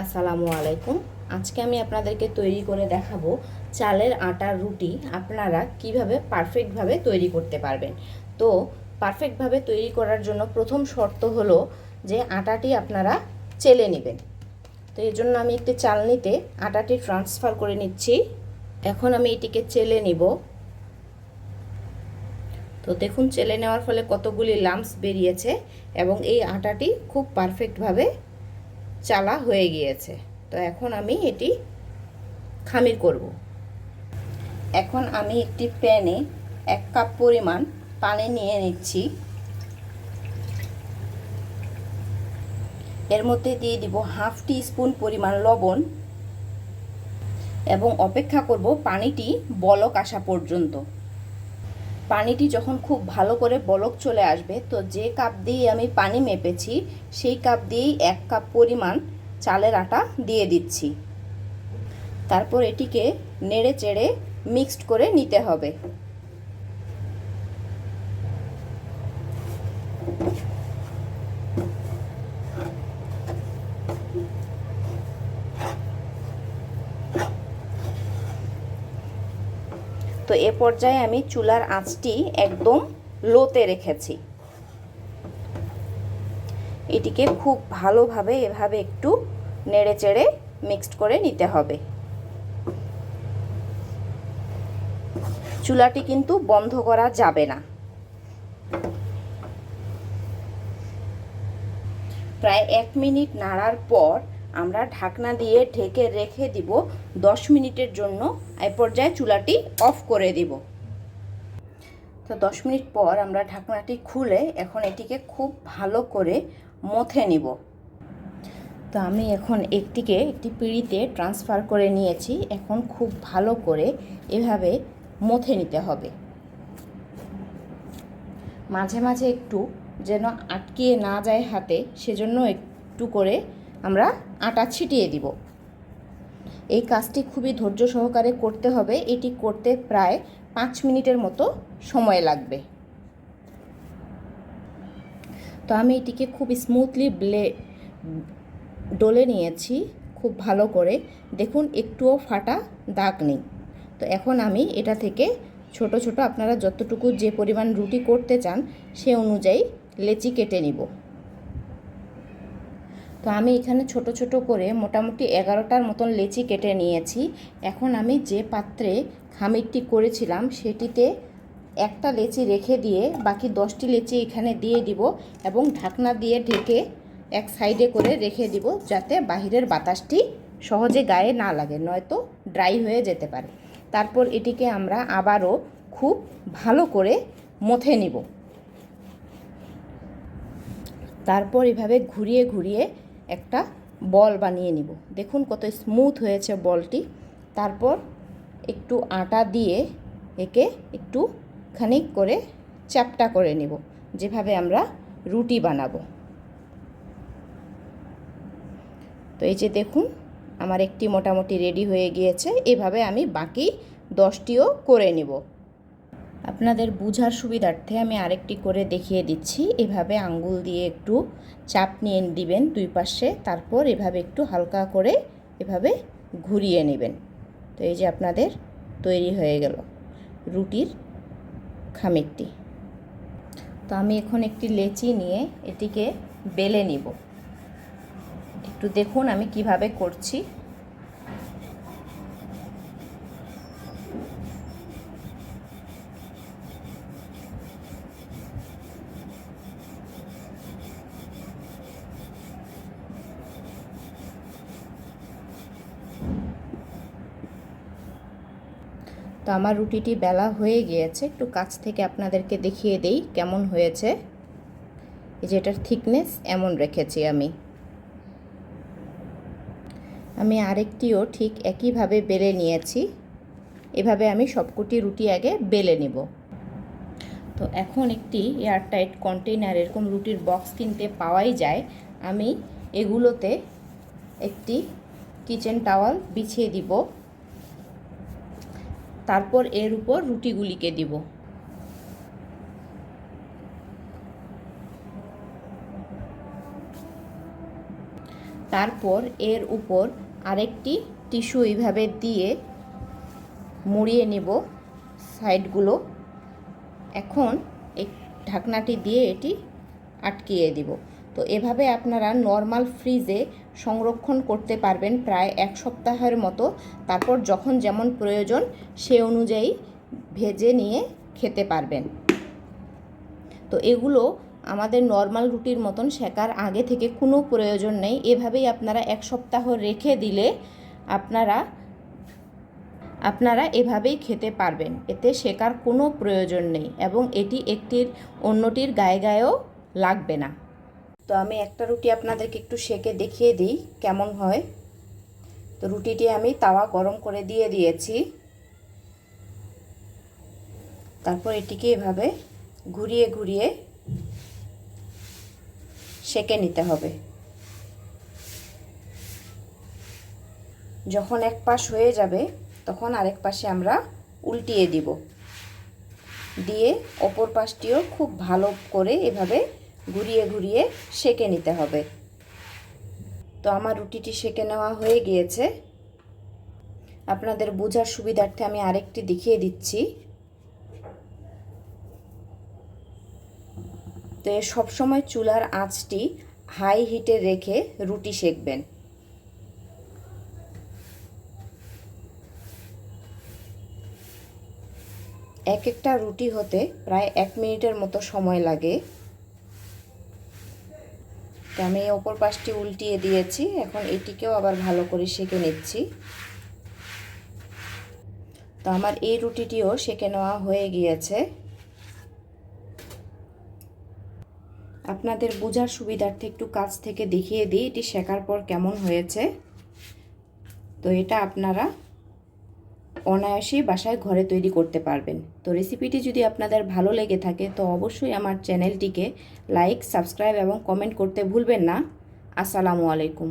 আসসালামু আলাইকুম। আজকে আমি আপনাদেরকে তৈরি করে দেখাবো চালের আটার রুটি। আপনারা কীভাবে পারফেক্টভাবে তৈরি করতে পারবেন। তো পারফেক্টভাবে তৈরি করার জন্য প্রথম শর্ত হলো যে আটাটি আপনারা চেলে নেবেন। তো এই জন্য আমি একটি চালনিতে আটাটি ট্রান্সফার করে নিচ্ছি। এখন আমি এটিকে চেলে নিব। তো দেখুন, চেলে নেওয়ার ফলে কতগুলি লাম্পস বেরিয়েছে এবং এই আটাটি খুব পারফেক্টভাবে চালা হয়ে গিয়েছে। তো এখন আমি এটি খামির করব। এখন আমি একটি প্যানে এক কাপ পরিমাণ পানি নিয়ে নিচ্ছি। এর মধ্যে দিয়ে দিব হাফ টি স্পুন পরিমাণ লবণ এবং অপেক্ষা করব পানিটি বলক আসা পর্যন্ত। পানিটি যখন খুব ভালো করে বলক চলে আসবে, তো যে কাপ দিয়ে আমি পানি মেপেছি, সেই কাপ দিয়েই এক কাপ পরিমাণ চালের আটা দিয়ে দিচ্ছি। তারপর এটিকে নেড়ে চেড়ে মিক্সড করে নিতে হবে। তো এ পর্যায়ে আমি চুলার আঁচটি একদম লোতে রেখেছি। এটিকে খুব ভালোভাবে এভাবে একটু নেড়ে চেড়ে মিক্সড করে নিতে হবে। চুলাটি কিন্তু বন্ধ করা যাবে না। প্রায় এক মিনিট নাড়ার পর আমরা ঢাকনা দিয়ে ঢেকে রেখে দিব দশ মিনিটের জন্য। এই পর্যায়ে চুলাটি অফ করে দিব। তো দশ মিনিট পর আমরা ঢাকনাটি খুলে এখন এটিকে খুব ভালো করে মথে নিব। তো আমি এখন একটিকে একটি পিঁড়িতে ট্রান্সফার করে নিয়েছি। এখন খুব ভালো করে এভাবে মথে নিতে হবে। মাঝে মাঝে একটু যেন আটকিয়ে না যায় হাতে, সেজন্য একটু করে আমরা আটা ছিটিয়ে দিব। এই কাজটি খুবই ধৈর্য সহকারে করতে হবে। এটি করতে প্রায় পাঁচ মিনিটের মতো সময় লাগবে। তো আমি এটিকে খুব স্মুথলি ব্লে ডলে নিয়েছি খুব ভালো করে। দেখুন, একটুও ফাটা দাগ নেই। তো এখন আমি এটা থেকে ছোট ছোট আপনারা যতটুকু যে পরিমাণ রুটি করতে চান সে অনুযায়ী লেচি কেটে নিব। তো আমি এখানে ছোট ছোট করে মোটামুটি এগারোটার মতন লেচি কেটে নিয়েছি। এখন আমি যে পাত্রে খামিরটি করেছিলাম সেটিতে একটা লেচি রেখে দিয়ে বাকি দশটি লেচি এখানে দিয়ে দিব এবং ঢাকনা দিয়ে ঢেকে এক সাইডে করে রেখে দিব যাতে বাহিরের বাতাসটি সহজে গায়ে না লাগে, নয়তো ড্রাই হয়ে যেতে পারে। তারপর এটিকে আমরা আবারও খুব ভালো করে মথে নিব। তারপর এভাবে ঘুরিয়ে ঘুরিয়ে একটা বল বানিয়ে নিব। দেখুন কত স্মুথ হয়েছে বলটি। তারপর একটু আটা দিয়ে একে একটু খানিক করে চ্যাপটা করে নেব, যেভাবে আমরা রুটি বানাবো। তো এই যে দেখুন, আমার একটি মোটামুটি রেডি হয়ে গিয়েছে। এভাবে আমি বাকি দশটিও করে নেব। আপনাদের বুঝার সুবিধার্থে আমি আরেকটি করে দেখিয়ে দিচ্ছি। এভাবে আঙ্গুল দিয়ে একটু চাপ নিয়ে দিবেন দুই পাশে, তারপর এভাবে একটু হালকা করে এভাবে ঘুরিয়ে নেবেন। তো এই যে আপনাদের তৈরি হয়ে গেল রুটির খামিরটি। তো আমি এখন একটি লেচি নিয়ে এটিকে বেলে নিব। একটু দেখুন আমি কীভাবে করছি। তো আমার রুটিটি বেলা হয়ে গিয়েছে। একটু কাছ থেকে আপনাদেরকে দেখিয়ে দেই কেমন হয়েছে। এই যে এটার থিকনেস এমন রেখেছি আমি। আমি আরেকটিও ঠিক একইভাবে বেলে নিয়েছি। এভাবে আমি সবকটি রুটি আগে বেলে নেব। তো এখন একটি এয়ারটাইট কন্টেইনার, এরকম রুটির বক্স কিনতে পাওয়াই যায়। আমি এগুলোতে একটি কিচেন টাওয়াল বিছিয়ে দিব। তারপর এর উপর রুটিগুলিকে দিব। তারপর এর উপর আরেকটি টিস্যু এইভাবে দিয়ে মুড়িয়ে নেব সাইডগুলো। এখন এই ঢাকনাটি দিয়ে এটি আটকিয়ে দিব। তো এভাবে আপনারা নর্মাল ফ্রিজে সংরক্ষণ করতে পারবেন প্রায় এক সপ্তাহের মতো। তারপর যখন যেমন প্রয়োজন সে অনুযায়ী ভেজে নিয়ে খেতে পারবেন। তো এগুলো আমাদের নর্মাল রুটির মতন শেখার আগে থেকে কোনো প্রয়োজন নেই। এভাবেই আপনারা এক সপ্তাহ রেখে দিলে আপনারা আপনারা এভাবেই খেতে পারবেন। এতে শেখার কোনো প্রয়োজন নেই এবং এটি একটির অন্যটির গায়ে গায়েও লাগবে না। তো আমি একটা রুটি আপনাদেরকে একটু সেকে দেখিয়ে দিই, কেমন হয়। তো রুটিটি আমি তাওয়া গরম করে দিয়ে দিয়েছি। তারপর এটিকে এভাবে ঘুরিয়ে ঘুরিয়ে সেকে নিতে হবে। যখন এক পাশ হয়ে যাবে, তখন আরেক পাশে আমরা উল্টিয়ে দিব। দিয়ে অপর পাশটিও খুব ভালো করে এভাবে ঘুরিয়ে ঘুরিয়ে সেকে নিতে হবে। তো আমার রুটিটি সেকে নেওয়া হয়ে গিয়েছে। আপনাদের বোঝার সুবিধার্থে আমি আরেকটি দেখিয়ে দিচ্ছি। তো সবসময় চুলার আঁচটি হাই হিটে রেখে রুটি সেকবেন। এক একটা রুটি হতে প্রায় এক মিনিটের মতো সময় লাগে। তো আমি এই ওপর পাশটি উল্টিয়ে দিয়েছি। এখন এটিকেও আবার ভালো করে সেঁকে নিচ্ছি। তো আমার এই রুটিটিও সেঁকে নেওয়া হয়ে গিয়েছে। আপনাদের বোঝার সুবিধার্থে একটু কাছ থেকে দেখিয়ে দিই, এটি শেখার পর কেমন হয়েছে। তো এটা আপনারা অনায়াসেই বাসায় ঘরে তৈরি করতে পারবেন। তো রেসিপিটি যদি আপনাদের ভালো লেগে থাকে, তো অবশ্যই আমার চ্যানেলটিকে লাইক সাবস্ক্রাইব এবং কমেন্ট করতে ভুলবেন না। আসসালামু আলাইকুম।